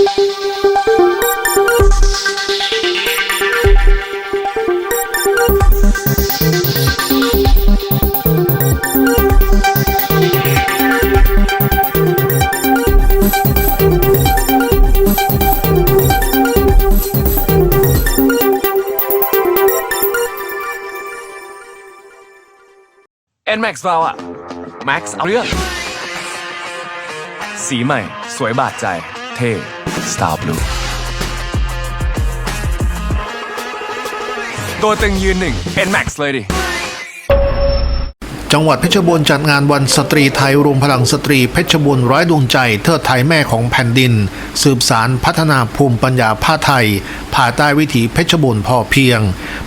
n Max เราอะ Max เอาเรื่อง สีใหม่ สวยบาดใจ ท่ Star Blue ตัวตึงยืนหนึ่ง N Max เลยดิ จังหวัดเพชรบูรณ์จัดงานวันสตรีไทยรวมพลังสตรีเพชรบูรณ์ร้อยดวงใจเทิดไทยแม่ของแผ่นดิน สืบสารพัฒนาภูมิปัญญาผ้าไทยภายใต้วิถีเพชรบูรณ์พอเพียง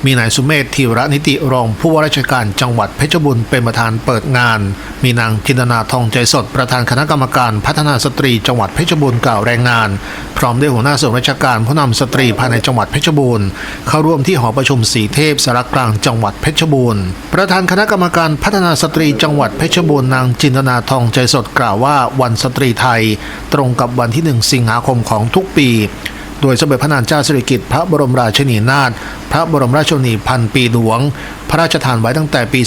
มีนายสุเมธธีระนิติรองผู้ว่าราชการจังหวัดเพชรบูรณ์เป็นประธานเปิดงาน มีนางจินนาทองใจสดประธานคณะกรรมการพัฒนาสตรีจังหวัดเพชรบูรณ์กล่าวแรงงาน พร้อมด้วยหัวหน้าส่วนราชการผู้นำสตรีภายในจังหวัดเพชรบูรณ์เข้าร่วมที่หอประชุมสีเทพสารกลางจังหวัดเพชรบูรณ์ประธานคณะกรรมการพัฒนาสตรีจังหวัดเพชรบูรณ์นางจินตนาทองใจสดกล่าวว่าวันสตรีไทย ตรงกับวันที่ 1 สิงหาคมของทุกปี โดยสมเด็จพระนางเจ้าสิริกิติ์พระบรมราชินีนาถพระบรมราชชนนีพันปีหลวง พระราชทานไว้ตั้งแต่ปี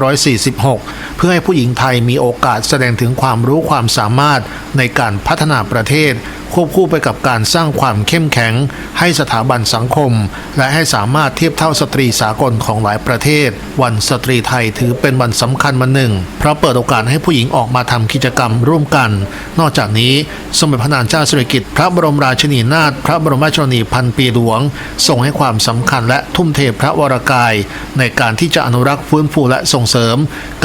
2546 เพื่อให้ผู้หญิงไทยมีโอกาสแสดงถึงความรู้ความสามารถในการพัฒนาประเทศ ควบคู่ไปกับการสร้างความเข้มแข็ง ให้สถาบันสังคม และให้สามารถเทียบเท่าสตรีสากลของหลายประเทศ วันสตรีไทยถือเป็นวันสำคัญวันหนึ่ง เพราะเปิดโอกาสให้ผู้หญิงออกมาทำกิจกรรมร่วมกัน นอกจากนี้ สมเด็จพระนางเจ้าสิริกิติ์พระบรมราชินีนาถพระบรมราชชนนีพันปีหลวงทรงให้ความสำคัญและทุ่มเทพระวรกาย ในการที่จะอนุรักษ์ฟื้นฟูและส่งเสริม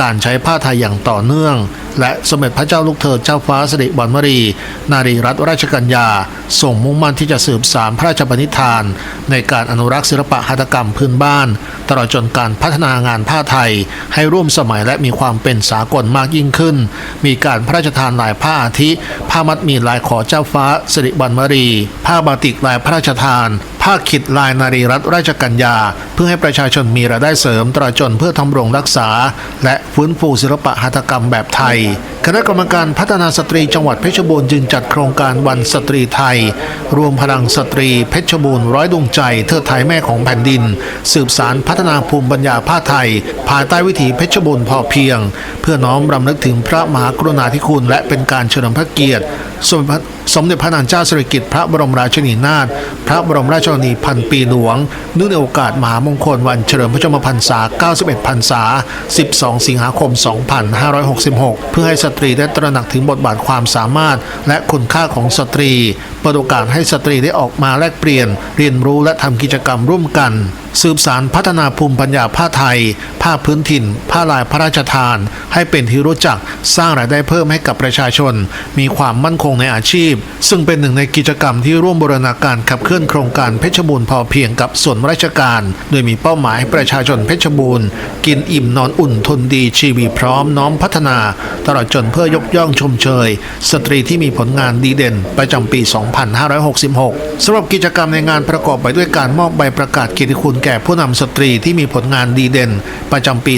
การใช้ผ้าไทยอย่างต่อเนื่องและสมเด็จพระเจ้าลูกเธอเจ้าฟ้าสิริวัณวรี นารีรัตนราชกัญญาทรงมุ่งมั่นที่จะสืบสานพระราชปณิธาน ในการอนุรักษ์ศิลปะหัตถกรรมพื้นบ้าน ตลอดจนการพัฒนางานผ้าไทย ให้ร่วมสมัยและมีความเป็นสากลมากยิ่งขึ้น มีการพระราชทานลายผ้าอาทิผ้ามัดมีลายขอเจ้าฟ้าสิริวัณวรี ผ้าบาติกลายพระราชทานผ้าขิดลายนารีรัตราชกัญญา เพื่อให้ประชาชนมีรายได้เสริมตลอดจนเพื่อทำรงรักษา และฟื้นฟูศิลปะหัตถกรรมแบบไทย คณะกรรมการพัฒนาสตรีจังหวัดเพชรบูรณ์จึงจัดโครงการวันสตรีไทย รวมพลังสตรีเพชรบูรณ์ร้อยดวงใจเทิดไทยแม่ของแผ่นดิน สืบสารพัฒนาภูมิปัญญาผ้าไทย ภายใต้วิถีเพชรบูรณ์พอเพียง เพื่อน้อมรำลึกถึงพระมหากรุณาธิคุณและเป็นการเฉลิมพระเกียรติสมเด็จ สมเด็จพระนางเจ้าสิริกิติ์พระบรมราชินีนาถพระบรมราชชนนีพันปีหลวงเนื่องในโอกาสมหามงคลวันเฉลิมพระชนมพรรษา 91 พรรษา 12 สิงหาคม 2566 เพื่อให้สตรีได้ตระหนักถึงบทบาทความสามารถ และคุณค่าของสตรีเปิดโอกาสให้สตรีได้ออกมาแลกเปลี่ยน เรียนรู้และทำกิจกรรมร่วมกัน สืบสารพัฒนาภูมิปัญญาผ้าไทย ผ้าพื้นถิ่น ผ้าลายพระราชทาน ให้เป็นที่รู้จักสร้างรายได้เพิ่มให้กับประชาชน มีความมั่นคงในอาชีพ ซึ่งเป็นหนึ่งในกิจกรรมที่ร่วมบูรณาการขับเคลื่อนโครงการเพชรบูรณ์พอเพียงกับส่วนราชการ โดยมีเป้าหมายประชาชนเพชรบูรณ์ กินอิ่มนอนอุ่นทนดีชีวีพร้อมน้อมพัฒนา ตลอดจนเพื่อยกย่องชมเชย สตรีที่มีผลงานดีเด่นประจำปี 2566สำหรับกิจกรรมในงานประกอบไปด้วยการมอบใบประกาศเกียรติคุณแก่ผู้นำสตรีที่มีผลงานดีเด่น ประจำปี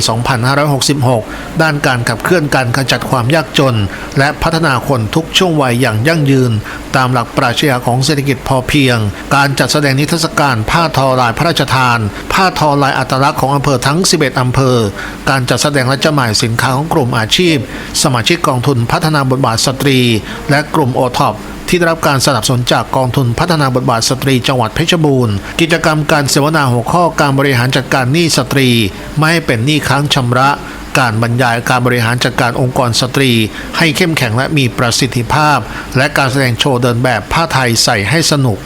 2566 ด้านการขับเคลื่อนการขจัดความยากจน และพัฒนาคนทุกช่วงวัยอย่างยั่งยืน ตามหลักปรัชญาของเศรษฐกิจพอเพียง การจัดแสดงนิทรรศการผ้าทอลายพระราชทาน ผ้าทอลายอัตลักษณ์ของอำเภอทั้ง 11 อำเภอ การจัดแสดงและจำหน่ายสินค้าของกลุ่มอาชีพ สมาชิกกองทุนพัฒนาบทบาทสตรี และกลุ่มโอท็อป ที่ได้รับการสนับสนุนจากกองทุนพัฒนาบทบาทสตรีจังหวัดเพชรบูรณ์ กิจกรรมการเสวนาหัวข้อการบริหารจัดการหนี้สตรี ไม่ให้เป็นหนี้ค้างชำระ การบรรยายการบริหารจัดการองค์กรสตรี ให้เข้มแข็งและมีประสิทธิภาพ และการแสดงโชว์เดินแบบผ้าไทยใส่ให้สนุก